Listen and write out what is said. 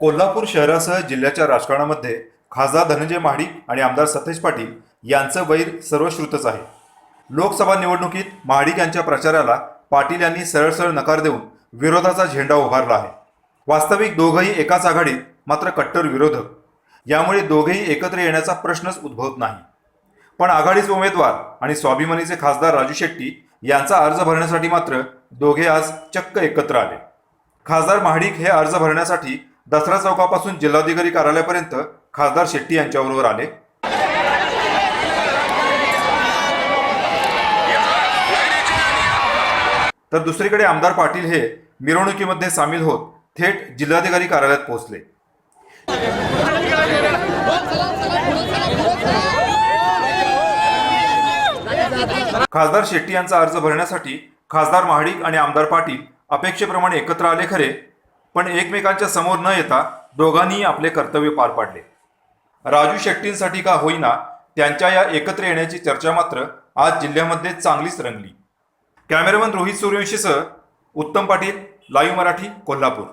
कोल्हापूर शहरासह जिल्ह्याच्या राजकारणामध्ये खासदार धनंजय महाडिक आणि आमदार सतेज पाटील यांचं वैर सर्वश्रुतच आहे. लोकसभा निवडणुकीत महाडिक यांच्या प्रचाराला पाटील यांनी सरळसरळ नकार देऊन विरोधाचा झेंडा उभारला आहे. वास्तविक दोघंही एकाच आघाडीत मात्र कट्टर विरोधक. यामुळे दोघेही एकत्र येण्याचा प्रश्नच उद्भवत नाही. पण आघाडीचे उमेदवार आणि स्वाभिमानीचे खासदार राजू शेट्टी यांचा अर्ज भरण्यासाठी मात्र दोघे आज चक्क एकत्र आले. खासदार महाडिक हे अर्ज भरण्यासाठी दसरा चौकापासून जिल्हाधिकारी कार्यालयापर्यंत खासदार शेट्टी यांच्याबरोबर आले. तर दुसरीकडे आमदार पाटील हे मिरवणुकीमध्ये सामील होत थेट जिल्हाधिकारी कार्यालयात पोहोचले. खासदार शेट्टी यांचा अर्ज भरण्यासाठी खासदार महाडिक आणि आमदार पाटील अपेक्षेप्रमाणे एकत्र आले खरे पण एकमेकांच्या समोर न येता दोघांनीही आपले कर्तव्य पार पाडले. राजू शेट्टींसाठी का होईना त्यांच्या या एकत्र येण्याची चर्चा मात्र आज जिल्ह्यामध्ये चांगलीच रंगली. कॅमेरामन रोहित सूर्यवंशीसह उत्तम पाटील लाईव्ह मराठी कोल्हापूर.